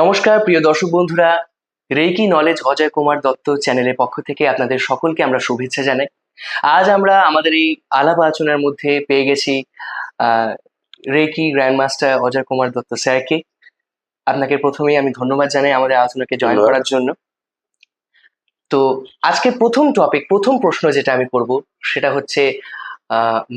নমস্কার প্রিয় দর্শক বন্ধুরা। রেকি নলেজ অজয় কুমার দত্ত চ্যানেলের পক্ষ থেকে আপনাদের সকলকে আমরা শুভেচ্ছা জানাই। আজ আমরা আমাদের এই আলাপ আলোচনার মধ্যে পেয়ে গেছি আহ, রেকি গ্র্যান্ডমাস্টার অজয় কুমার দত্ত স্যারকে। আপনাকে প্রথমেই আমি ধন্যবাদ জানাই আমাদের আলোচনাকে জয়েন করার জন্য। তো আজকে প্রথম টপিক প্রথম প্রশ্ন যেটা আমি করব সেটা হচ্ছে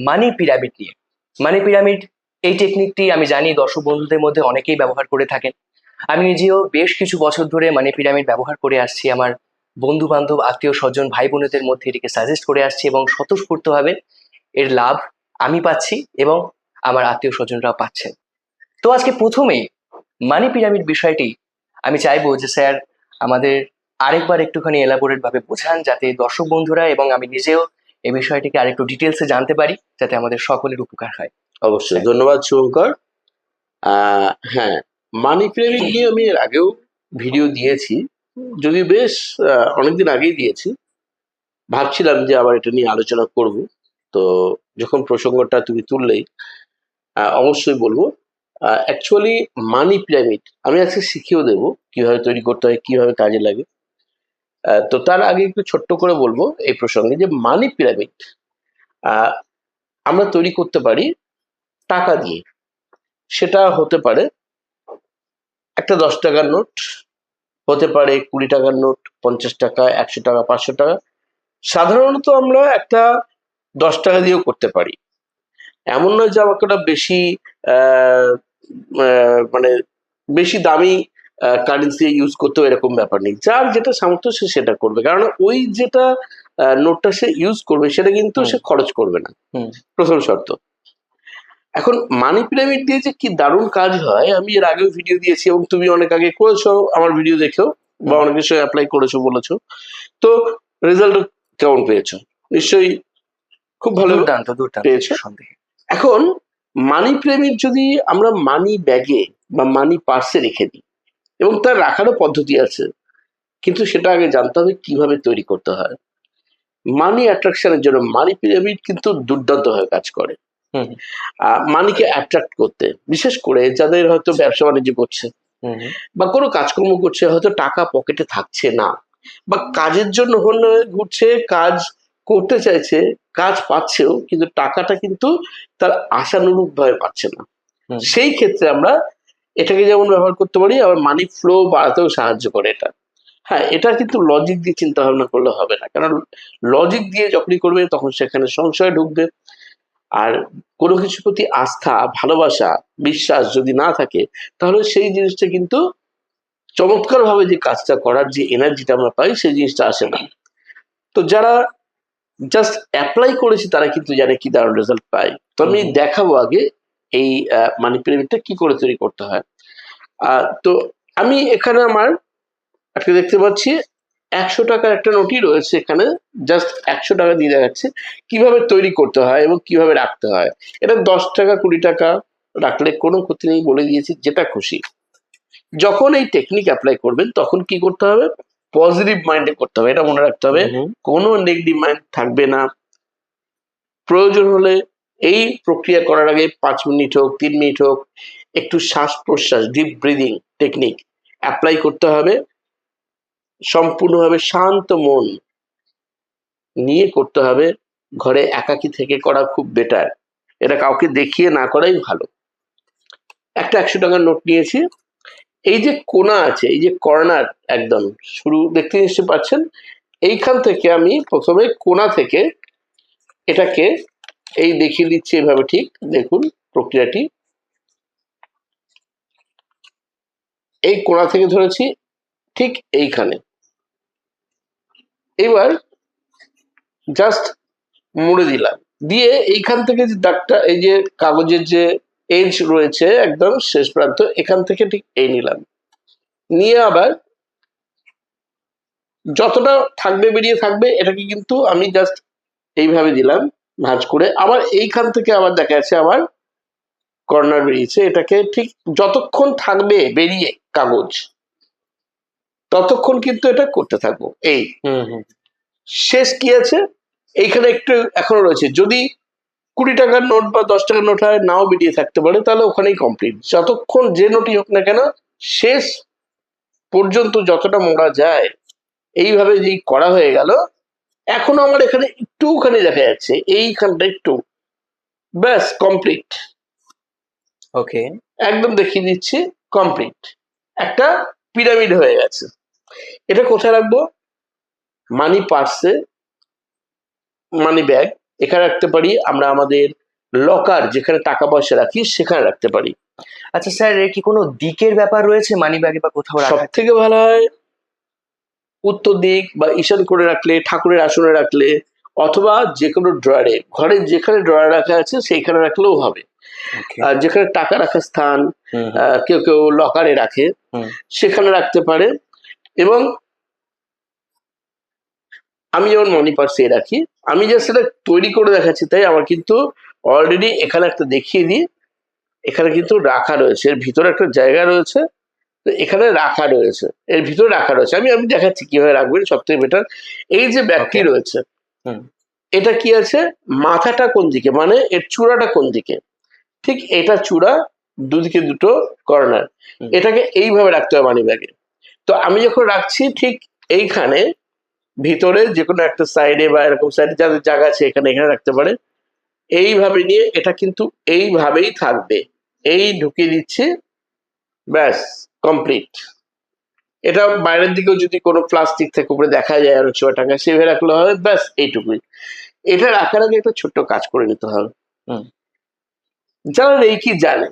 মানি পিরামিড নিয়ে। মানি পিরামিড এই টেকনিকটি আমি জানি দর্শক বন্ধুদের মধ্যে অনেকেই ব্যবহার করে থাকেন। আমি নিজেও বেশ কিছু বছর ধরে মানি পিরামিড ব্যবহার করে আসছি আমার বন্ধু বান্ধব আত্মীয় স্বজন ভাই বোনেদের মধ্যে এটিকে সাজেস্ট করে আসছি এবং স্বতঃস্ফূর্তভাবে এর লাভ আমি পাচ্ছি এবং আমার আত্মীয় স্বজনরাও পাচ্ছেন তো আজকে প্রথমেই মানি পিরামিড বিষয়টি আমি চাইব যে স্যার আমাদের আরেকবার একটুখানি এলাবোরেট ভাবে বোঝান যাতে দর্শক বন্ধুরা এবং আমি নিজেও এই বিষয়টিকে আরেকটু ডিটেলসে জানতে পারি যাতে আমাদের সকলের উপকার হয়। অবশ্যই ধন্যবাদ শুভঙ্কর আহ, হ্যাঁ মানি পিরামিড নিয়ে আমি এর আগেও ভিডিও দিয়েছি। যদি বেশ অনেকদিন আগেই দিয়েছি। ভাবছিলাম যে আবার এটা নিয়ে আলোচনা করব। তো যখন প্রসঙ্গটা তুমি তুললেই অবশ্যই বলব। অ্যাকচুয়ালি মানি পিরামিড আমি আজকে শিখিয়েও দেবো কীভাবে তৈরি করতে হয়, কীভাবে কাজে লাগে। তো তার আগে একটু ছোট্ট করে বলব এই প্রসঙ্গে যে মানি পিরামিড আমরা তৈরি করতে পারি টাকা দিয়ে। সেটা হতে পারে একটা দশ টাকার নোট হতে পারে কুড়ি টাকার নোট পঞ্চাশ টাকা একশো টাকা পাঁচশো টাকা। সাধারণত আমরা একটা দশ টাকা দিয়েও করতে পারি। এমন নয় যে আমাকে ওটা বেশি মানে বেশি দামি কারেন্সি ইউজ করতেও এরকম ব্যাপার নেই। যার যেটা সামর্থ্য সে সেটা করবে। কারণ ওই যেটা নোটটা সে ইউজ করবে সেটা কিন্তু সে খরচ করবে না। হুম। প্রথম শর্ত। এখন মানি পিরামিড দিয়ে যে কি দারুণ কাজ হয় আমি এর আগেও ভিডিও দিয়েছি এবং তুমি অনেক আগে করেছ আমার ভিডিও দেখেও বা অনেক সঙ্গে অ্যাপ্লাই করেছ বলেছ। তো রেজাল্ট কেমন পেয়েছ? নিশ্চয়ই খুব ভালো দুর্দান্ত দুর্দান্ত পেয়েছ? এখন মানি প্রেমিক যদি আমরা মানি ব্যাগে বা মানি পার্সে রেখে দিই এবং তার রাখারও পদ্ধতি আছে কিন্তু সেটা আগে জানতে হবে কীভাবে তৈরি করতে হয়। মানি অ্যাট্রাকশনের জন্য মানি পিরামিড কিন্তু দুর্দান্ত হয়ে কাজ করে। মানিকে অ্যাট্রাক্ট করতে বিশেষ করে যাদের হয়তো ব্যবসা বাণিজ্য করছে। বা কোনো কাজকর্ম করছে হয়তো টাকা পকেটে থাকছে না বা কাজের জন্য হলে ঘুরছে কাজ করতে চাইছে কাজ পাচ্ছেও কিন্তু টাকাটা কিন্তু তার আশানুরূপ ভাবে পাচ্ছে না। সেই ক্ষেত্রে আমরা এটাকে যেমন ব্যবহার করতে পারি আবার মানি ফ্লো বাড়াতেও সাহায্য করে এটা। হ্যাঁ এটা কিন্তু লজিক দিয়ে চিন্তা ভাবনা করলে হবে না। কারণ লজিক দিয়ে যখনই করবে তখন সেখানে সংশয় ঢুকবে। আর কোনো কিছুর প্রতি আস্থা ভালোবাসা বিশ্বাস যদি না থাকে তাহলে সেই জিনিসটা কিন্তু চমৎকার ভাবে যে কাজটা করার যে এনার্জিটা আমরা পাই সেই জিনিসটা আসে না। তো যারা জাস্ট অ্যাপ্লাই করেছে তারা কিন্তু জানে কি দারুণ রেজাল্ট পায়। তো আমি দেখাবো আগে এই মানি পিরামিডটা কি করে তৈরি করতে হয়। আহ, তো আমি এখানে আমার একটা দেখতে পাচ্ছি একশো টাকার একটা নোটই রয়েছে এখানে জাস্ট একশো টাকা দিয়ে দেখাচ্ছে কীভাবে তৈরি করতে হয় এবং কীভাবে রাখতে হয়। এটা দশ টাকা কুড়ি টাকা রাখলে কোনো ক্ষতি নেই বলে দিয়েছি যেটা খুশি। যখন এই টেকনিক অ্যাপ্লাই করবেন তখন কি করতে হবে? পজিটিভ মাইন্ডে করতে হবে এটা মনে রাখতে হবে। কোনো নেগেটিভ মাইন্ড থাকবে না। প্রয়োজন হলে এই প্রক্রিয়া করার আগে পাঁচ মিনিট হোক তিন মিনিট হোক একটু শ্বাস প্রশ্বাস ডিপ ব্রিদিং টেকনিক অ্যাপ্লাই করতে হবে। সম্পূর্ণভাবে শান্ত মন নিয়ে করতে হবে। ঘরে একাকি থেকে করা খুব বেটার এটা কাউকে দেখিয়ে না করাই ভালো। একটা একশো টাকার নোট নিয়েছি। এই যে কোনা আছে, এই যে কর্নার একদম, শুরু দেখতে নিশ্চয় পাচ্ছেন। এইখান থেকে আমি প্রথমে কোনা থেকে এটাকে এই দেখিয়ে দিচ্ছি এভাবে ঠিক। দেখুন প্রক্রিয়াটি। এই কোনা থেকে ধরেছি ঠিক এইখানে। এবার জাস্ট মুড়ে দিলাম। দিয়ে এইখান থেকে যে দাগটা, এই যে কাগজের যে এজ রয়েছে একদম শেষ প্রান্ত, এখান থেকে ঠিক এই নিলাম। নিয়ে আবার যতটা থাকবে বেরিয়ে থাকবে, এটাকে কিন্তু আমি জাস্ট এইভাবে দিলাম, ভাঁজ করে। আবার এইখান থেকে আবার দেখা যাচ্ছে আবার কর্নার বেরিয়েছে। এটাকে ঠিক যতক্ষণ থাকবে বেরিয়ে কাগজ। ততক্ষণ কিন্তু এটা করতে থাকব। এই। হুম হুম। শেষ কি আছে? এইখানে একটু এখনও রয়েছে। যদি কুড়ি টাকার নোট বা দশ টাকার নোট হয় নাও বেরিয়ে থাকতে পারে তাহলে ওখানেই কমপ্লিট যতক্ষণ যে নোটই হোক না কেন শেষ পর্যন্ত যতটা মোড়া যায় এইভাবে যেই করা হয়ে গেল এখন আমার এখানে একটুখানি দেখা যাচ্ছে। এইখানটা একটু। ব্যাস কমপ্লিট ওকে একদম দেখিয়ে দিচ্ছি কমপ্লিট একটা পিরামিড হয়ে গেছে। এটা কোথায় রাখব? মানি পার্সে মানি ব্যাগ এখানে রাখতে পারি আমরা আমাদের লকার যেখানে টাকা পয়সা রাখি সেখানে রাখতে পারি। আচ্ছা স্যার এর কি কোনো দিকের ব্যাপার রয়েছে মানি ব্যাগে বা কোথাও সব থেকে ভালো হয় উত্তর দিক বা ঈশান করে রাখলে ঠাকুরের আসনে রাখলে অথবা যে কোনো ড্রয়ারে ঘরের যেখানে ড্রয়ার রাখা আছে সেইখানে রাখলেও হবে। আর যেখানে টাকা রাখার স্থান কেউ কেউ লকারে রাখে সেখানে রাখতে পারে। এবং আমি যেমন মনি পার্সে রাখি আমি যে সেটা তৈরি করে দেখাচ্ছি তাই আমার কিন্তু অলরেডি এখানে একটা দেখিয়ে দিই এখানে কিন্তু রাখা রয়েছে এর ভিতরে একটা জায়গা রয়েছে তো এখানে রাখা রয়েছে এর ভিতরে রাখা রয়েছে আমি আমি দেখাচ্ছি কীভাবে রাখবেন সব থেকে বেটার এই যে ব্যাগটি রয়েছে এটা কি আছে মাথাটা কোন দিকে মানে এর চূড়াটা কোন দিকে ঠিক এটা চূড়া দুদিকে দুটো কর্নার এটাকে এইভাবে রাখতে হবে মানি ব্যাগে তো আমি যখন রাখছি ঠিক এইখানে ভিতরে যে কোনো একটা সাইডে বা এরকম সাইডে যাদের জায়গা আছে এখানে এখানে রাখতে পারে। এইভাবে নিয়ে এটা কিন্তু এইভাবেই থাকবে। এই ঢুকিয়ে দিচ্ছি ব্যাস কমপ্লিট এটা বাইরের দিকেও যদি কোনো প্লাস্টিক থেকে উপরে দেখা যায় আর ছয় টাকা সেভাবে রাখলে হবে ব্যাস এইটুকুই। এটা রাখার আগে একটা ছোট্ট কাজ করে নিতে হবে। হুম। যারা রেকি জানে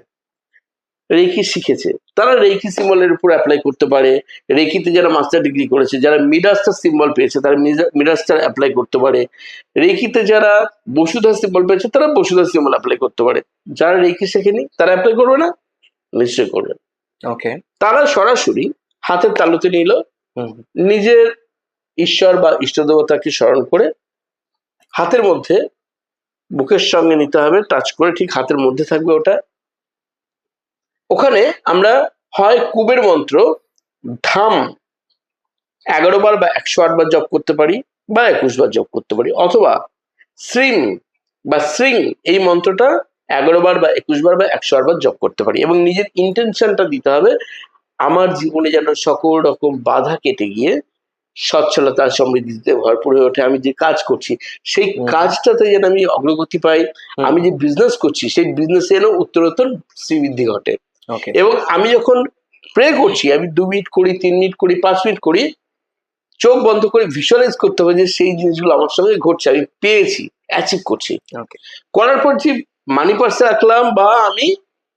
রেকি শিখেছে। তারা রেকি সিম্বলের উপর অ্যাপ্লাই করতে পারে। রেকিতে যারা মাস্টার ডিগ্রি করেছে যারা মিডাস্টার সিম্বল পেয়েছে তারা মিডাস্টার অ্যাপ্লাই করতে পারে। রেকিতে যারা বসুধা সিম্বল পেয়েছে তারা বসুধা সিম্বল অ্যাপ্লাই করতে পারে। যারা রেকি শেখেনি তারা অ্যাপ্লাই করবে না? নিশ্চয়ই করবে। ওকে তারা সরাসরি হাতের তালুতে নিল। নিজের ঈশ্বর বা ইষ্ট দেবতাকে স্মরণ করে হাতের মধ্যে বুকের সঙ্গে নিতে হবে টাচ করে ঠিক হাতের মধ্যে থাকবে ওটা। ওখানে আমরা হয় কুবের মন্ত্র ধাম এগারো বার বা একশো আট বার জপ করতে পারি বা একুশ বার জপ করতে পারি অথবা শ্রিং বা শ্রীং এই মন্ত্রটা এগারো বার বা একুশ বার বা একশো আট বার জপ করতে পারি এবং নিজের ইন্টেনশনটা দিতে হবে আমার জীবনে যেন সকল রকম বাধা কেটে গিয়ে সচ্ছলতা সমৃদ্ধিতে ভরপুর হয়ে ওঠে আমি যে কাজ করছি সেই কাজটাতে যেন আমি অগ্রগতি পাই আমি যে বিজনেস করছি সেই বিজনেসে যেন উত্তরোত্তর শ্রীবৃদ্ধি ঘটে। এবং আমি যখন প্রে করছি আমি দু মিনিট করি তিন মিনিট করি পাঁচ মিনিট করি চোখ বন্ধ করে ভিজুয়ালাইজ করতে হবে যে সেই জিনিসগুলো আমার সঙ্গে ঘটছে আমি পেয়েছি অ্যাচিভ করছি। করার পর যে মানি পার্সে রাখলাম বা আমি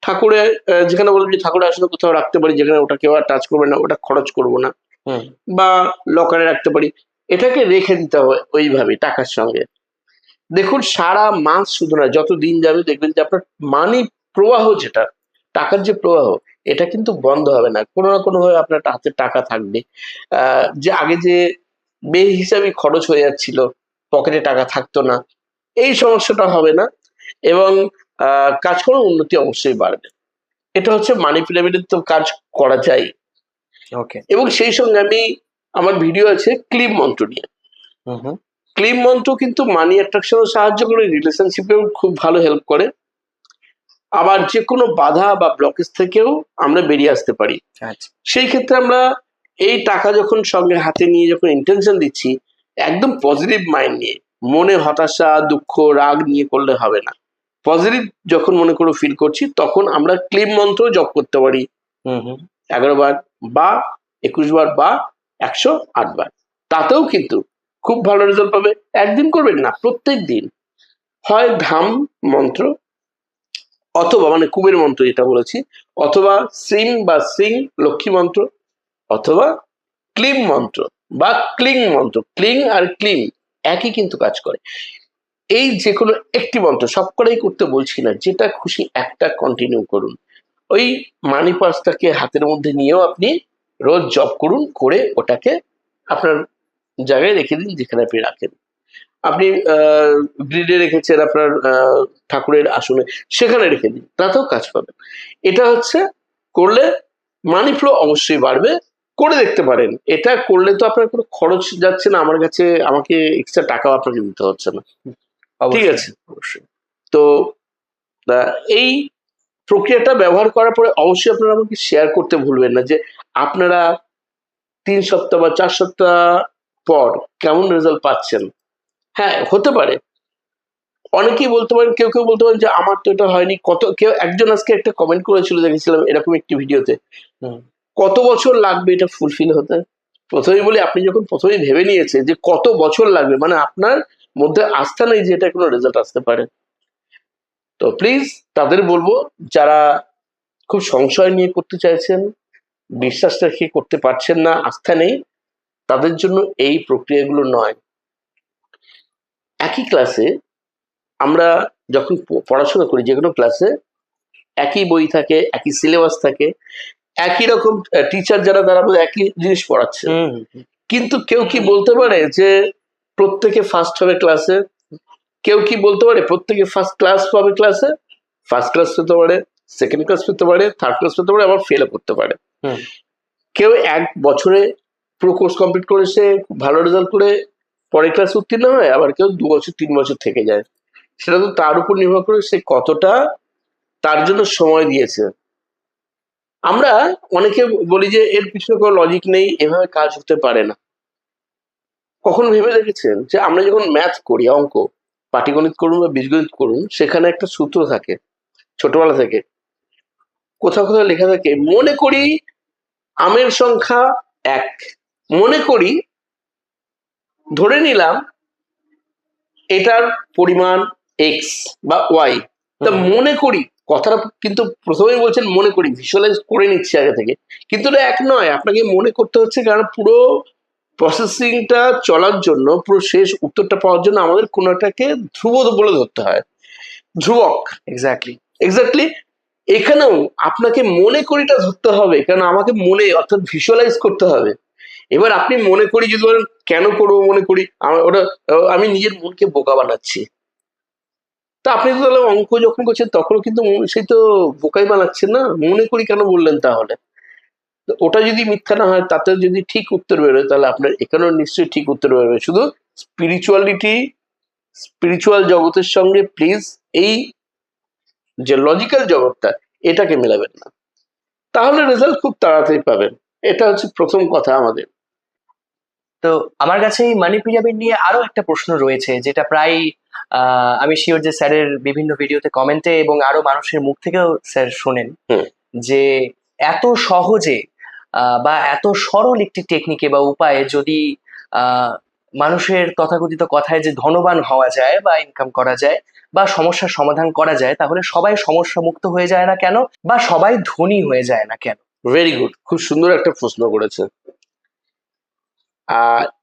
ঠাকুরের যেখানে বললাম যে ঠাকুরের আসলে কোথাও রাখতে পারি যেখানে ওটা কেউ আর টাচ করবে না ওটা খরচ করব না। বা লকারে রাখতে পারি। এটাকে রেখে দিতে হবে ওইভাবে টাকার সঙ্গে। দেখুন সারা মাস শুধু না যত দিন যাবে দেখবেন যে আপনার মানি প্রবাহ যেটা টাকার যে প্রবাহ এটা কিন্তু বন্ধ হবে না। কোনো না কোনোভাবে আপনার হাতে টাকা থাকবে। আহ, যে আগে যে বে হিসাবে খরচ হয়ে যাচ্ছিল পকেটে টাকা থাকতো না এই সমস্যাটা হবে না এবং কাজ করার উন্নতি অবশ্যই বাড়বে। এটা হচ্ছে মানি পিরামিডের তো কাজ করা যায়। ওকে এবং সেই সঙ্গে আমি আমার ভিডিও আছে ক্লিপ মন্ত্র নিয়ে। ক্লিপ মন্ত্র কিন্তু মানি অ্যাট্রাকশনে সাহায্য করে রিলেশনশিপেও খুব ভালো হেল্প করে। আবার যে কোনো বাধা বা ব্লকেজ থেকেও আমরা বেরিয়ে আসতে পারি। আচ্ছা। সেই ক্ষেত্রে আমরা এই টাকা যখন সঙ্গে হাতে নিয়ে যখন ইন্টেনশন দিচ্ছি একদম পজিটিভ মাইন্ড নিয়ে মনে হতাশা দুঃখ রাগ নিয়ে করলে হবে না। পজিটিভ যখন মনে করে ফিল করছি তখন আমরা ক্লিপ মন্ত্র জপ করতে পারি। হুম হুম। এগারো বার বা একুশ বার বা একশো আট বার। তাতেও কিন্তু খুব ভালো রেজাল্ট পাবে। একদিন করবেন না প্রত্যেক দিন। হয় ধাম মন্ত্র অথবা মানে কুবের মন্ত্র যেটা বলেছি, অথবা সিং বা সিং, লক্ষ্মী মন্ত্র, অথবা ক্লিম মন্ত্র বা ক্লিং মন্ত্র, ক্লিং আর ক্লিং একই কিন্তু কাজ করে। এই যে কোনো একটি মন্ত্র সবকটাই করতে বলছি না, যেটা খুশি একটা কন্টিনিউ করুন। ওই মানি পার্সটাকে হাতের মধ্যে নিয়েও আপনি রোজ জব করুন, করে ওটাকে আপনার জায়গায় রেখে দিন যেখানে আপনি রাখেন। আপনি গ্রিডে রেখেছেন আপনার আহ, ঠাকুরের আসনে সেখানে রেখে দিন তাতেও কাজ পাবেন। এটা হচ্ছে করলে মানি ফ্লো অবশ্যই বাড়বে করে দেখতে পারেন। এটা করলে তো আপনার কোনো খরচ যাচ্ছে না আমার কাছে আমাকে এক্সট্রা টাকাও আপনাকে দিতে হচ্ছে না। ঠিক আছে। অবশ্যই। তো এই প্রক্রিয়াটা ব্যবহার করার পরে অবশ্যই আপনারা আমাকে শেয়ার করতে ভুলবেন না যে আপনারা তিন সপ্তাহ বা চার সপ্তাহ পর কেমন রেজাল্ট পাচ্ছেন। হ্যাঁ হতে পারে। অনেকেই বলতে পারেন কেউ কেউ বলতে পারেন যে আমার তো এটা হয়নি। কত কেউ একজন আজকে একটা কমেন্ট করেছিল দেখেছিলাম এরকম একটি ভিডিওতে। কত বছর লাগবে এটা ফুলফিল হতে? প্রথমেই বলি আপনি যখন প্রথমেই ভেবে নিয়েছে যে কত বছর লাগবে মানে আপনার মধ্যে আস্থা নেই যে এটা কোনো রেজাল্ট আসতে পারে। তো প্লিজ তাদের বলব যারা খুব সংশয় নিয়ে করতে চাইছেন বিশ্বাস রেখে করতে পারছেন না আস্থা নেই তাদের জন্য এই প্রক্রিয়াগুলো নয়। একই ক্লাসে আমরা যখন পড়াশোনা করি যে কোনো ক্লাসে একই বই থাকে একই সিলেবাস থাকে একই রকম টিচার যারা তারা একই জিনিস পড়াচ্ছে। কিন্তু কেউ কি বলতে পারে যে প্রত্যেকে ফার্স্ট হবে ক্লাসে কেউ কি বলতে পারে প্রত্যেকে ফার্স্ট ক্লাস পাবে ক্লাসে ফার্স্ট ক্লাস পেতে পারে সেকেন্ড ক্লাস পেতে পারে থার্ড ক্লাস পেতে পারে আবার ফেলও করতে পারে। কেউ এক বছরে পুরো কোর্স কমপ্লিট করে সে খুব ভালো রেজাল্ট করে পরের ক্লাস উত্তীর্ণ হয়, আবার কেউ দু বছর, তিন বছর থেকে যায়। সেটা তো তার উপর নির্ভর করে সে কতটা তার জন্য সময় দিয়েছে। আমরা অনেকে বলি যে, এর পিছনে কোনো লজিক নেই, এভাবে কাজ হতে পারে না। কখন ভেবে দেখেছেন যে, আমরা যখন ম্যাথ করি, অঙ্ক, পাটিগণিত করুন বা বীজগণিত করুন, সেখানে একটা সূত্র থাকে, ছোটবেলা থেকে। কোথাও কোথাও লেখা থাকে, মনে করি আমের সংখ্যা এক, মনে করি ধরে নিলাম এটার পরিমাণ এক্স বা ওয়াই তা মনে করি কথাটা কিন্তু প্রথমেই বলছেন মনে করি ভিজুয়ালাইজ করে নিচ্ছি আগে থেকে। কিন্তু এটা এক নয় আপনাকে মনে করতে হচ্ছে কারণ পুরো প্রসেসিংটা চলার জন্য পুরো শেষ উত্তরটা পাওয়ার জন্য আমাদের কোনো একটাকে ধ্রুব বলে ধরতে হয়। ধ্রুবক। এক্স্যাক্টলি এক্স্যাক্টলি এখানেও আপনাকে মনে করিটা ধরতে হবে কারণ আমাকে মনে অর্থাৎ ভিজুয়ালাইজ করতে হবে। এবার আপনি মনে করি যদি বলেন, কেন করব মনে করি? ওটা আমি নিজের মনকে বোকা বানাচ্ছি। তা আপনি তো তাহলে অঙ্ক যখন করছেন তখনও কিন্তু সেই তো বোকাই বানাচ্ছেন না? মনে করি কেন বললেন তাহলে? ওটা যদি মিথ্যা না হয়, তাতে যদি ঠিক উত্তর বেরোয়, তাহলে আপনার এখানেও নিশ্চয়ই ঠিক উত্তর বেরোবে। শুধু স্পিরিচুয়ালিটি স্পিরিচুয়াল জগতের সঙ্গে প্লিজ এই যে লজিক্যাল জগৎটা, এটাকে মেলাবেন না। তাহলে রেজাল্ট খুব তাড়াতাড়ি পাবেন। এটা হচ্ছে প্রথম কথা আমাদের। তো আমার কাছে এই মানি পিরামিড নিয়ে আরও একটা প্রশ্ন রয়েছে যেটা প্রায় আমি শিওর যে স্যারের বিভিন্ন ভিডিওতে কমেন্টে এবং আরও মানুষের মুখ থেকেও স্যার শোনেন যে এত সহজে বা এত সরল একটি টেকনিকে বা উপায়ে যদি আহ, মানুষের তথাকথিত কথায় যে ধনবান হওয়া যায় বা ইনকাম করা যায় বা সমস্যার সমাধান করা যায় তাহলে সবাই সমস্যা মুক্ত হয়ে যায় না কেন? বা সবাই ধনী হয়ে যায় না কেন? ভেরি গুড খুব সুন্দর একটা প্রশ্ন করেছে।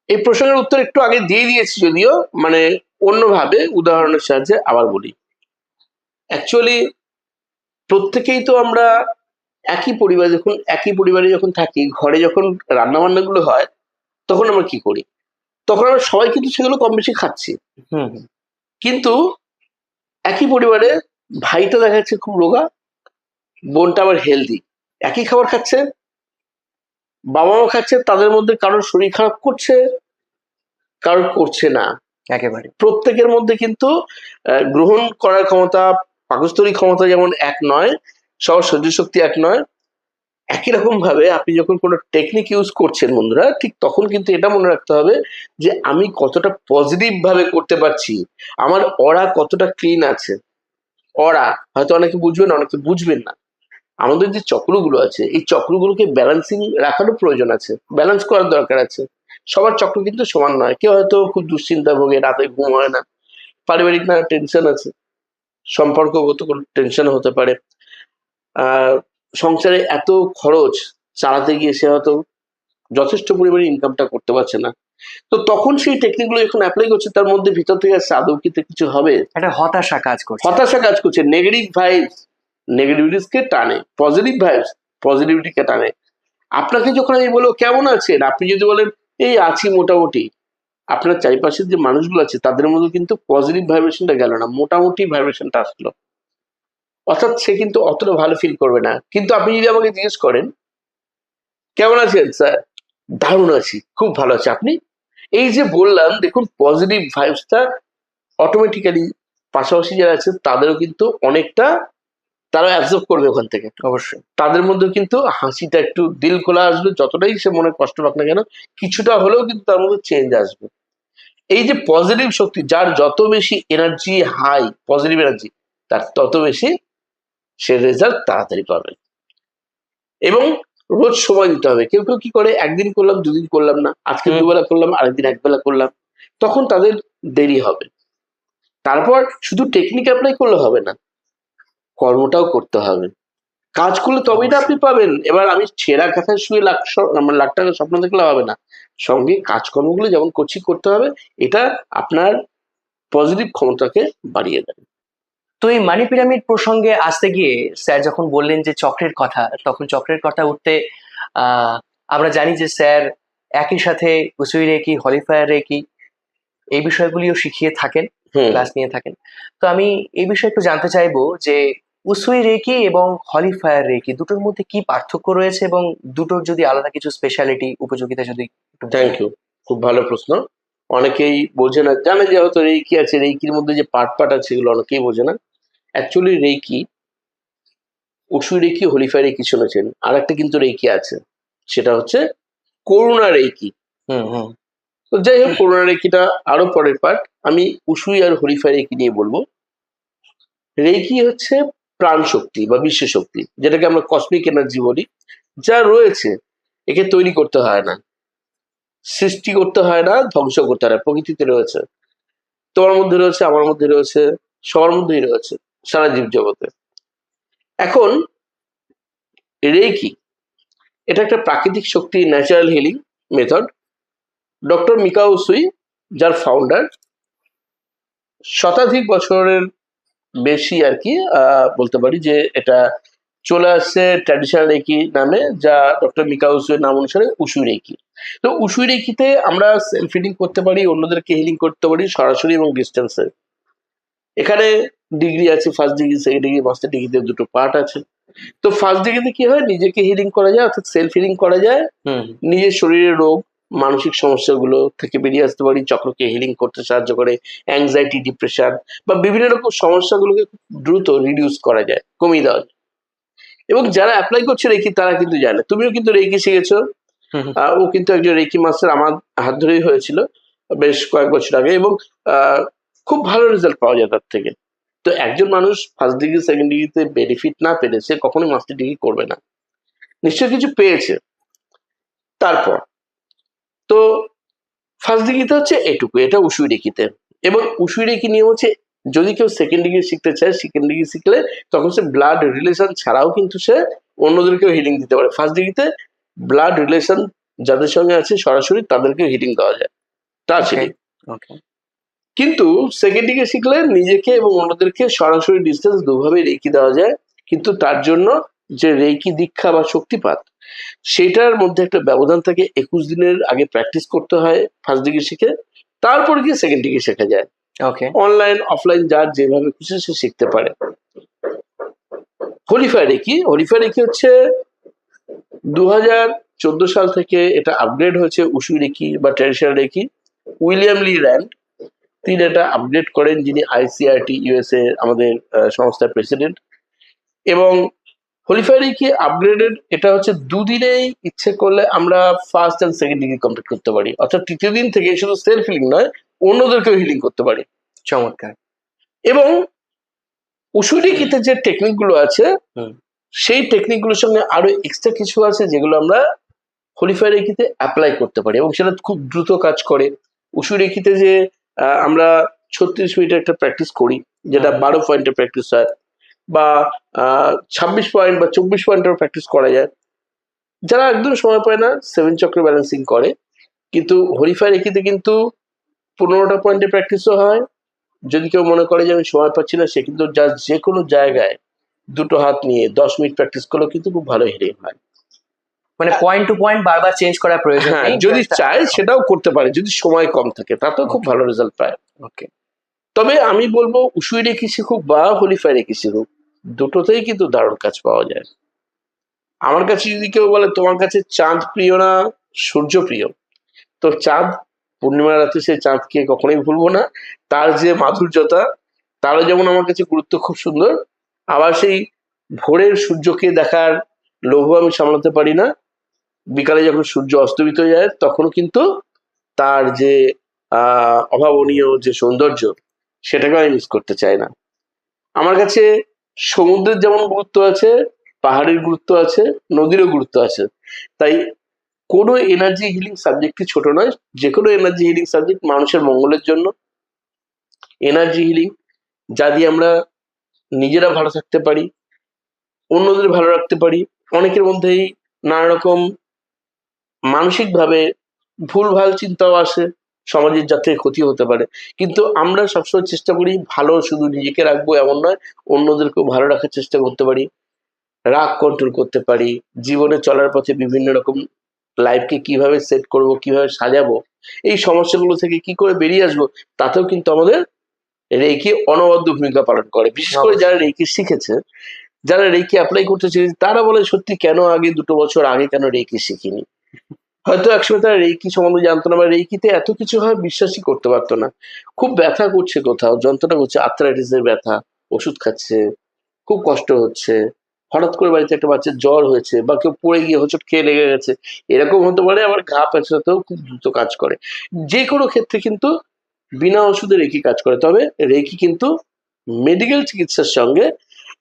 এই প্রশ্নের উত্তর একটু আগে দিয়ে দিয়েছি যদিও মানে অন্যভাবে উদাহরণের সাহায্যে আবার বলি। অ্যাকচুয়ালি প্রত্যেকেই তো আমরা একই পরিবারে যখন একই পরিবারে যখন থাকি ঘরে যখন রান্না বান্নাগুলো হয় তখন আমরা কি করি? তখন আমরা সবাই কিন্তু সেগুলো কম বেশি খাচ্ছি। হুম হুম, কিন্তু একই পরিবারে ভাইটা দেখা যাচ্ছে খুব রোগা বোনটা আবার হেলদি একই খাবার খাচ্ছে বাবা মা খাচ্ছে তাদের মধ্যে কারোর শরীর খারাপ করছে কারোর করছে না। একেবারে। প্রত্যেকের মধ্যে কিন্তু গ্রহণ করার ক্ষমতা পাকস্থলী ক্ষমতা যেমন এক নয় সবার সহ্য শক্তি এক নয় একই রকম ভাবে আপনি যখন কোনো টেকনিক ইউজ করছেন বন্ধুরা ঠিক তখন কিন্তু এটা মনে রাখতে হবে যে আমি কতটা পজিটিভ ভাবে করতে পারছি আমার অরা কতটা ক্লিন আছে। অরা হয়তো অনেকে বুঝবেন অনেকে বুঝবেন না। আমাদের যে চক্রগুলো আছে এই চক্রগুলোকে ব্যালেন্সিং রাখারও প্রয়োজন আছে। ব্যালেন্স করার দরকার আছে। সবার চক্র কিন্তু সমান নয়। কেউ হয়তো খুব দুশ্চিন্তা ভোগে রাতে ঘুম হয় না। পারিবারিক না টেনশন আছে। সম্পর্কগত কোনো টেনশন হতে পারে। আর সংসারে এত খরচ চালাতে গিয়ে সে হয়তো যথেষ্ট পরিমাণে ইনকামটা করতে পারছে না। তো তখন সেই টেকনিকগুলো যখন অ্যাপ্লাই করছে তার মধ্যে ভিতর থেকে আসছে আদৌ কিছু হবে? একটা হতাশা কাজ করছে। হতাশা কাজ করছে। নেগেটিভ ভাইবস নেগেটিভিটিসকে টানে পজিটিভ ভাইবস পজিটিভিটিকে টানে। আপনাকে যখন আমি বলব, কেমন আছেন? আপনি যদি বলেন, এই আছি মোটামুটি। আপনার চারিপাশের যে মানুষগুলো আছে, তাদের মধ্যে কিন্তু পজিটিভ ভাইব্রেশনটা গেল না, মোটামুটি ভাইব্রেশনটা আসলো। অর্থাৎ সে কিন্তু অতটা ভালো ফিল করবে না। কিন্তু আপনি যদি আমাকে জিজ্ঞেস করেন, কেমন আছেন স্যার দারুণ আছি, খুব ভালো আছে। আপনি এই যে বললাম, দেখুন পজিটিভ ভাইবসটা অটোমেটিক্যালি পাশাপাশি যারা আছে তাদেরও কিন্তু অনেকটা তারা অ্যাবজর্ব করবে ওখান থেকে। অবশ্যই। তাদের মধ্যে কিন্তু হাসিটা একটু দিল খোলা আসবে যতটাই সে মনে কষ্ট পাক না কেন কিছুটা হলেও কিন্তু তার মধ্যে চেঞ্জ আসবে। এই যে পজিটিভ শক্তি যার যত বেশি এনার্জি হাই পজিটিভ এনার্জি তার তত বেশি সে রেজাল্ট তাড়াতাড়ি পাবে। এবং রোজ সময় দিতে হবে। কেউ কেউ কি করে? একদিন করলাম দুদিন করলাম না। আজকে। দুবেলা করলাম আরেকদিন একবেলা করলাম। তখন তাদের দেরি হবে। তারপর শুধু টেকনিক অ্যাপ্লাই করলে হবে না। কর্মটাও করতে হবে। কাজ করলে তবেই না আপনি পাবেন। এবার আমি ছেঁড়া কাঁথায় শুয়ে লাখ মানে লাখ টাকার স্বপ্ন দেখলে হবে না। সঙ্গে কাজকর্মগুলো যেমন করছি করতে হবে এটা আপনার পজিটিভ ক্ষমতাকে বাড়িয়ে দেবে। তো এই মানি পিরামিড প্রসঙ্গে আসতে গিয়ে স্যার যখন বললেন যে চক্রের কথা তখন চক্রের কথা উঠতে আহ, আমরা জানি যে স্যার একই সাথে উসুই রেকি হলিফায়ার রেকি এই বিষয়গুলিও শিখিয়ে থাকেন ক্লাস নিয়ে থাকেন। তো আমি এই বিষয়ে একটু জানতে চাইব যে উসুই রেকি এবং হলিফায়ার রেকি দুটোর মধ্যে কি পার্থক্য রয়েছে এবং দুটোর যদি আলাদা কিছু স্পেশালিটি উপযোগিতা যদি থ্যাংক ইউ খুব ভালো প্রশ্ন। অনেকেই বোঝে না জানে যে হয়তো রেইকি আছে রেকির মধ্যে যে পার্ট পার্ট আছে এগুলো অনেকেই বোঝে না। Actually reiki Usui reiki holy fire reiki শুনেছেন। আর একটা কিন্তু রেইকি আছে সেটা হচ্ছে করুণা রেইকি। হুম হুম। তো যাই হোক করোনা রেকিটা আরও পরের পার্ট আমি উসুই আর হরিফাই রেকি নিয়ে বলব। রেকি হচ্ছে প্রাণ শক্তি বা বিশ্ব শক্তি যেটাকে আমরা কসমিক এনার্জি বলি, যা রয়েছে, একে তৈরি করতে হয় না, সৃষ্টি করতে হয় না, ধ্বংস করতে হয় না, প্রকৃতিতে রয়েছে। তোমার মধ্যে রয়েছে, আমার মধ্যে রয়েছে, সবার মধ্যেই রয়েছে, সারা জীব জগতে এখন রেকি এটা একটা প্রাকৃতিক শক্তি natural healing method doctor Mikao Usui, যার ফাউন্ডার শতাধিক বছরের বেশি আর কি বলতে পারি যে এটা চলে আসছে ট্র্যাডিশনাল রেকি নামে যা ডক্টর মিকা মিকাউসুয়ের নাম অনুসারে উসুই রেকি তো উসুই রেকিতে আমরা সেলফ হিলিং করতে পারি অন্যদেরকে হিলিং করতে পারি সরাসরি এবং ডিস্টেন্সে এখানে ডিগ্রি আছে first degree second degree master ডিগ্রিতে দুটো পার্ট আছে। তো ফার্স্ট ডিগ্রিতে কি হয় নিজেকে হিলিং করা যায় অর্থাৎ সেলফ হিলিং করা যায় হুম। নিজের শরীরের রোগ মানসিক সমস্যাগুলো থেকে বেরিয়ে আসতে পারি চক্রকে হিলিং করতে সাহায্য করে অ্যাংজাইটি ডিপ্রেশন বা বিভিন্ন রকম সমস্যাগুলোকে দ্রুত রিডিউস করা যায় কমিয়ে দেওয়া যায়। এবং যারা অ্যাপ্লাই করছে রেকি তারা কিন্তু জানে। তুমিও কিন্তু রেকি শিখেছো। ও কিন্তু একজন রেকি মাস্টার আমার হাত ধরেই হয়েছিল বেশ কয়েক বছর আগে এবং খুব ভালো রেজাল্ট পাওয়া যায় তার থেকে। তো একজন মানুষ ফার্স্ট ডিগ্রি সেকেন্ড ডিগ্রিতে বেনিফিট না পেলে সে কখনোই মাস্টার ডিগ্রি করবে না। নিশ্চয়ই কিছু পেয়েছে। তারপর তো ফার্স্ট ডিগ্রিতে হচ্ছে এটুকু এটা উসুই রেখিতে। এবং উসুই রেখি নিয়ে হচ্ছে যদি কেউ সেকেন্ড ডিগ্রি শিখতে চায় সেকেন্ড ডিগ্রি শিখলে তখন সে ব্লাড রিলেশন ছাড়াও কিন্তু সে অন্যদেরকেও হিলিং দিতে পারে। ফার্স্ট ডিগ্রিতে ব্লাড রিলেশন যাদের সঙ্গে আছে সরাসরি তাদেরকেও হিলিং দেওয়া যায়। তা ছিল ওকে কিন্তু সেকেন্ড ডিগ্রি শিখলে নিজেকে এবং অন্যদেরকে সরাসরি ডিস্টেন্স দুভাবে রেকি দেওয়া যায়। কিন্তু তার জন্য যে রেকি দীক্ষা বা শক্তিপাত সেটার মধ্যে একটা ব্যবধান থাকে একুশ দিনের আগে প্র্যাকটিস করতে হয় ফার্স্ট ডিগ্রি শিখে তারপর গিয়ে সেকেন্ড ডিগ্রি শেখা যায়। ওকে অনলাইন অফলাইন যার যেভাবে খুশি সে শিখতে পারে। হলিফাই রেকি হলিফাই রেকি হচ্ছে দু হাজার চোদ্দ সাল থেকে এটা আপগ্রেড হয়েছে উসু রেকি বা traditional reiki William Lee Rand তিনি এটা আপগ্রেড করেন যিনি আইসিআরটি ইউএসএ আমাদের সংস্থার প্রেসিডেন্ট এবং হলিফাই কি আপগ্রেডেড এটা হচ্ছে দুদিনেই ইচ্ছে করলে আমরা first and second degree complete করতে পারি। অর্থাৎ তৃতীয় দিন থেকে শুধু সেলফ হিলিং নয় অন্যদেরকেও হিলিং করতে পারি। চমৎকার। এবং উসুরিকিতে যে টেকনিকগুলো আছে সেই টেকনিকগুলোর সঙ্গে আরও এক্সট্রা কিছু আছে যেগুলো আমরা হলিফাই রেখিতে অ্যাপ্লাই করতে পারি এবং সেটা খুব দ্রুত কাজ করে। উসু রেখিতে যে আমরা ছত্রিশ মিনিটের একটা প্র্যাকটিস করি যেটা বারো পয়েন্টের প্র্যাকটিস হয়। বা ছাব্বিশ পয়েন্ট বা চব্বিশ পয়েন্টের প্র্যাকটিস করা যায়। যারা একদম সময় পায় না সেভেন চক্র ব্যালেন্সিং করে। কিন্তু হরিফাই রেখিতে কিন্তু পনেরোটা পয়েন্টে প্র্যাকটিসও হয়। যদি কেউ মনে করে যে আমি সময় পাচ্ছি না সে কিন্তু যা যে কোনো জায়গায় দুটো হাত নিয়ে দশ মিনিট প্র্যাকটিস করলেও কিন্তু খুব ভালো হিলিং হয়। মানে পয়েন্ট টু পয়েন্ট বারবার চেঞ্জ করার প্রয়োজন হ্যাঁ যদি চায় সেটাও করতে পারে যদি সময় কম থাকে তাতেও খুব ভালো রেজাল্ট পায়। ওকে তবে আমি বলব উসুই রেখে শিখুক বা হলিফাই রেখে শিখুক। দুটোতেই কিন্তু দারুণ কাজ পাওয়া যায়। আমার কাছে যদি কেউ বলে, তোমার কাছে চাঁদ প্রিয় না, সূর্য প্রিয়? তো চাঁদ পূর্ণিমা রাতে সেই চাঁদকে কখনোই ভুলবো না। তার যে মাধুর্যতা, তারও যেমন আমার কাছে গুরুত্ব খুব সুন্দর, আবার সেই ভোরের সূর্যকে দেখার লোভ আমি সামলাতে পারি না। বিকালে যখন সূর্য অস্তমিত হয়ে যায়, তখনও কিন্তু তার যে আহ অভাবনীয় যে সৌন্দর্য সেটাকে আমি মিস করতে চাই না। আমার কাছে সমুদ্রের যেমন গুরুত্ব আছে, পাহাড়ের গুরুত্ব আছে, নদীরও গুরুত্ব আছে। তাই কোনো এনার্জি হিলিং সাবজেক্টই ছোট নয় যে কোনো এনার্জি হিলিং সাবজেক্ট মানুষের মঙ্গলের জন্য। এনার্জি হিলিং যা দিয়ে আমরা নিজেরা ভালো থাকতে পারি, অন্যদের ভালো রাখতে পারি। অনেকের মধ্যেই নানা রকম মানসিকভাবে ভুলভাল চিন্তাও আসে। সমাজের যাতে ক্ষতি হতে পারে। কিন্তু আমরা সবসময় চেষ্টা করি ভালো শুধু নিজেকে রাখব এমন নয় অন্যদেরকেও ভালো রাখার চেষ্টা করতে পারি রাগ কন্ট্রোল করতে পারি জীবনে চলার পথে বিভিন্ন রকম লাইফকে কীভাবে সেট করব কীভাবে সাজাবো এই সমস্যাগুলো থেকে কি করে বেরিয়ে আসব তাতেও কিন্তু আমাদের রেকি অনবদ্য ভূমিকা পালন করে। বিশেষ করে যারা রেকি শিখেছে যারা রেকি অ্যাপ্লাই করতে চেয়েছে তারা বলে সত্যি কেন আগে দুটো বছর আগে কেন রেকি শিখিনি? হয়তো একসময় তারা রেকি সম্বন্ধে জানতো না বা রেকিতে এত কিছু হয় বিশ্বাসই করতে পারতো না। খুব ব্যথা করছে কোথাও যন্ত্রণা করছে আর্থ্রাইটিসের ব্যথা ওষুধ খাচ্ছে খুব কষ্ট হচ্ছে। হঠাৎ করে বাড়িতে একটা বাচ্চার জ্বর হয়েছে বা কেউ পড়ে গিয়ে হোঁচট খেয়ে লেগে গেছে এরকম হতে পারে আবার ঘা পেঁচাতেও খুব দ্রুত কাজ করে। যে কোনো ক্ষেত্রে কিন্তু বিনা ওষুধে রেকি কাজ করে তবে রেকি কিন্তু মেডিকেল চিকিৎসার সঙ্গে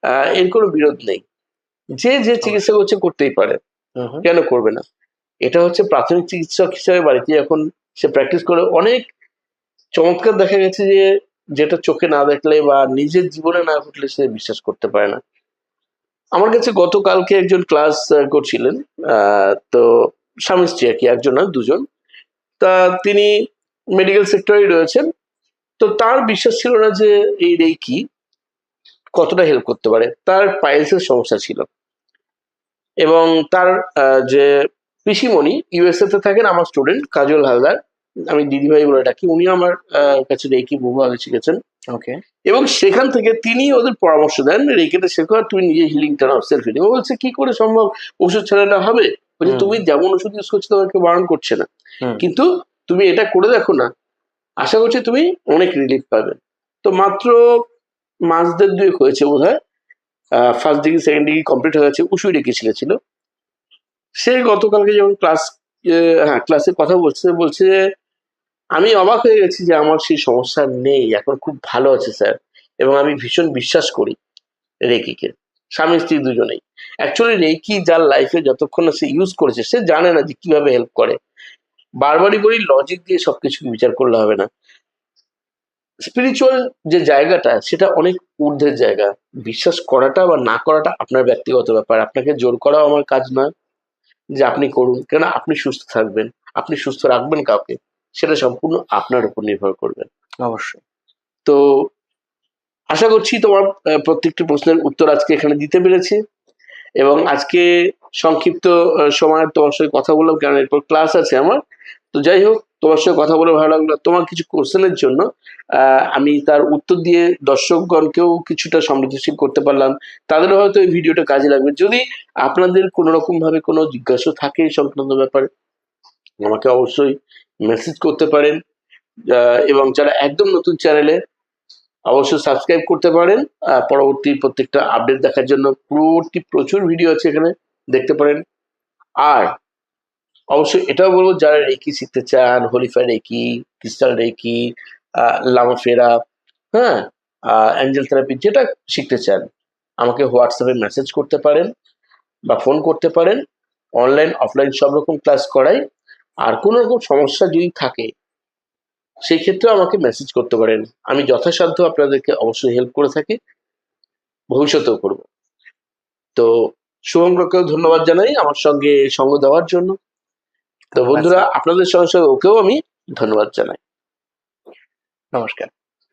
আহ, এর কোনো বিরোধ নেই। যে যে চিকিৎসা করছে করতেই পারে কেন করবে না? এটা হচ্ছে প্রাথমিক চিকিৎসক হিসেবে বাড়িতে এখন সে প্র্যাকটিস করে। অনেক চমৎকার দেখা গেছে যে, যেটা চোখে না দেখলে বা নিজের জীবনে না ঘটলে সে বিশ্বাস করতে পারে না। আমার কাছে গতকালকে একজন ক্লাস করছিলেন তো স্বামী স্ত্রী আর কি, একজন না, দুজন। তা তিনি মেডিকেল সেক্টরে রয়েছেন। তো তার বিশ্বাস ছিল না যে এই রেকি কতটা হেল্প করতে পারে। তার পাইলসের সমস্যা ছিল। এবং তার যে পিসিমণি ইউএসএ তে থাকেন আমার স্টুডেন্ট কাজল হালদার। আমি দিদিভাই বলে ডাকি উনি আমার কাছে রেকি বহু আগে শিখেছেন। ওকে এবং সেখান থেকে তিনি ওদের পরামর্শ দেন রেকেটা শেখো আর তুমি নিজে হিলিংটা নাও সেলফ হিলিং ও বলছে কি করে সম্ভব? ওষুধ ছাড়া এটা হবে? বলছে তুমি যেমন ওষুধ ইউজ করছ তোমাকে বারণ করছে না। কিন্তু তুমি এটা করে দেখো না। আশা করছি তুমি অনেক রিলিফ পাবে। তো মাত্র মাস দেড় দুয়েক হয়েছে বোধ হয় first degree second degree complete হয়ে গেছে উসুই রেখে ছিল সে গতকালকে যখন ক্লাস হ্যাঁ ক্লাসে কথা বলছে বলছে যে, আমি অবাক হয়ে গেছি যে আমার সেই সমস্যা নেই, এখন খুব ভালো আছে স্যার। এবং আমি ভীষণ বিশ্বাস করি রেকিকে। স্বামী, স্ত্রী দুজনেই। অ্যাকচুয়ালি রেকি যার লাইফে যতক্ষণ সে ইউজ করেছে, সে জানে না যে কীভাবে হেল্প করে। বারবারই বলি লজিক দিয়ে সবকিছু বিচার করলে হবে না। স্পিরিচুয়াল যে জায়গাটা, সেটা অনেক ঊর্ধ্বের জায়গা। বিশ্বাস করাটা বা না করাটা আপনার ব্যক্তিগত ব্যাপার। আপনাকে জোর করাও আমার কাজ নয়। যে আপনি করুন। কেন আপনি সুস্থ থাকবেন আপনি সুস্থ রাখবেন কাউকে সেটা সম্পূর্ণ আপনার উপর নির্ভর করবেন অবশ্যই। তো আশা করছি তোমার প্রত্যেকটি প্রশ্নের উত্তর আজকে এখানে দিতে পেরেছি এবং আজকে সংক্ষিপ্ত সময়ের সময় তোমার সঙ্গে কথা বললাম কারণ এরপর ক্লাস আছে আমার। তো যাই হোক তোমার সঙ্গে কথা বলে ভালো লাগল। তোমার কিছু কোশ্চেনের জন্য আমি তার উত্তর দিয়ে দর্শকগণকেও কিছুটা সমৃদ্ধশীল করতে পারলাম। তাদেরও হয়তো এই ভিডিওটা কাজে লাগবে। যদি আপনাদের কোনো রকম ভাবে কোনো জিজ্ঞাসা থাকে এই সংক্রান্ত ব্যাপারে, আমাকে অবশ্যই মেসেজ করতে পারেন। এবং যারা একদম নতুন চ্যানেলে অবশ্যই সাবস্ক্রাইব করতে পারেন। পরবর্তী প্রত্যেকটা আপডেট দেখার জন্য পূর্ববর্তী প্রচুর ভিডিও আছে এখানে, দেখতে পারেন। আর অবশ্যই এটাও বলব, যারা রেকি শিখতে চান holy fire reiki crystal reiki Lama Fera হ্যাঁ অ্যাঞ্জেল থেরাপি, যেটা শিখতে চান, আমাকে হোয়াটসঅ্যাপে মেসেজ করতে পারেন বা ফোন করতে পারেন। অনলাইন, অফলাইন সব রকম ক্লাস করাই। আর কোনো রকম সমস্যা যদি থাকে, সেই ক্ষেত্রে আমাকে মেসেজ করতে পারেন। আমি যথাসাধ্য আপনাদেরকে অবশ্যই হেল্প করে থাকি, ভবিষ্যতেও করব। তো শুভঙ্করকেও ধন্যবাদ জানাই আমার সঙ্গে সঙ্গ দেওয়ার জন্য। তো বন্ধুরা আপনাদের সঙ্গে সঙ্গে ওকেও আমি ধন্যবাদ জানাই। নমস্কার।